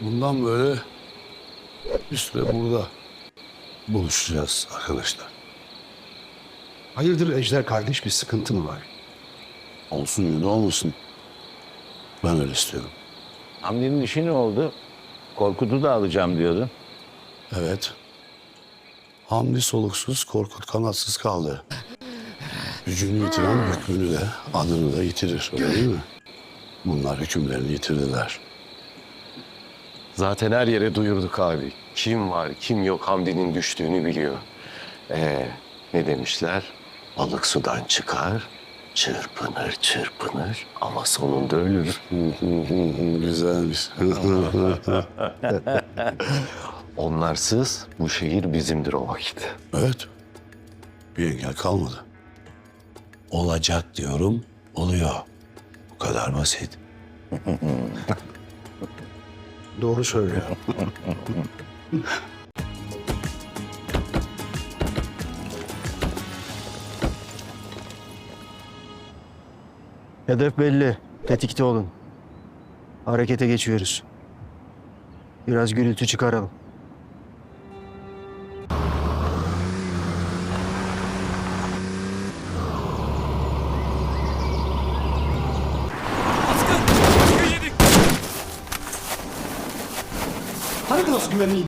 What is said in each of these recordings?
Bundan böyle bir süre burada buluşacağız arkadaşlar. Hayırdır Ejder kardeş bir sıkıntı mı var? Olsun ya da olmasın. Ben öyle istiyorum. Hamdi'nin işi ne oldu? Korkut'u da alacağım diyordun. Evet. Hamdi soluksuz, Korkut kanatsız kaldı. Gücünü yitiren hükmünü de, adını da yitirir. Öyle değil mi? Bunlar hükümlerini yitirdiler. Zaten her yere duyurduk abi. Kim var, kim yok Hamdi'nin düştüğünü biliyor. Ee, ne demişler? Balık sudan çıkar, çırpınır çırpınır ama sonunda ölür. Güzelmiş. Onlarsız bu şehir bizimdir o vakit. evet. Bir engel kalmadı. Olacak diyorum, oluyor. Bu kadar basit. Doğru söylüyor. Hedef belli. Tetikte olun. Harekete geçiyoruz. Biraz gürültü çıkaralım. Pamiętasz, Glennie?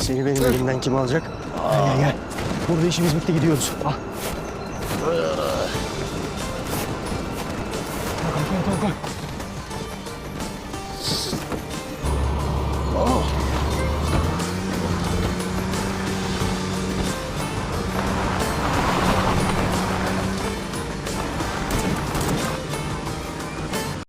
Seni benim elimden kim alacak? Gel gel gel. Burada işimiz bitti gidiyoruz. Al.